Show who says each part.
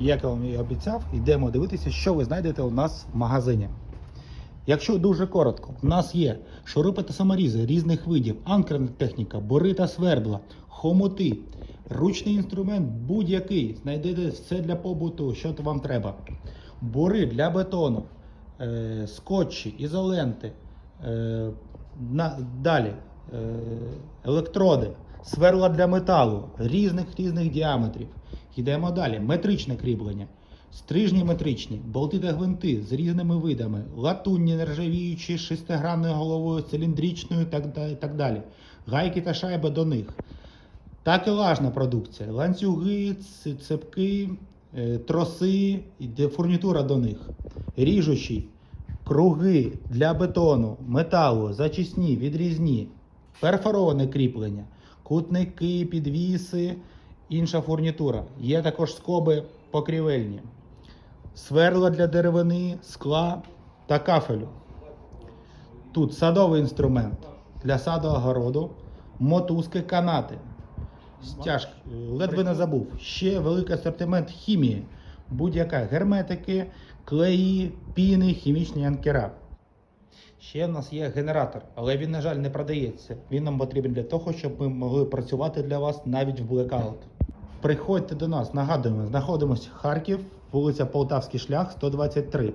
Speaker 1: як я вам і обіцяв, йдемо дивитися, що ви знайдете у нас в магазині. Якщо дуже коротко, у нас є шурупи та саморізи різних видів, анкерна техніка, бори та свербла, хомути, ручний інструмент будь-який. Знайдете все для побуту, що вам треба. Бори для бетону, е, скотчі, ізоленти, е, на, далі е, електроди, сверла для металу різних різних діаметрів. Йдемо далі. Метричне кріплення. Стрижні метричні, болти та гвинти з різними видами, латунні, нержавіючі, шестигранною головою, циліндричною так, так далі. Гайки та шайби до них. Такелажна продукція, ланцюги, цепки, е, троси, фурнітура до них. Ріжучі, круги для бетону, металу, зачисні, відрізні, перфороване кріплення, кутники, підвіси, інша фурнітура. Є також скоби покрівельні, сверла для деревини, скла та кафелю. Тут садовий інструмент для саду огороду, мотузки, канати. Стяжки, ледве не забув. Ще великий асортимент хімії, будь-яка герметики, клеї, піни, хімічні анкера. Ще в нас є генератор, але він, на жаль, не продається. Він нам потрібен для того, щоб ми могли працювати для вас навіть в блекаут. Приходьте до нас, нагадуємо, знаходимося Харків, вулиця Полтавський шлях, 123.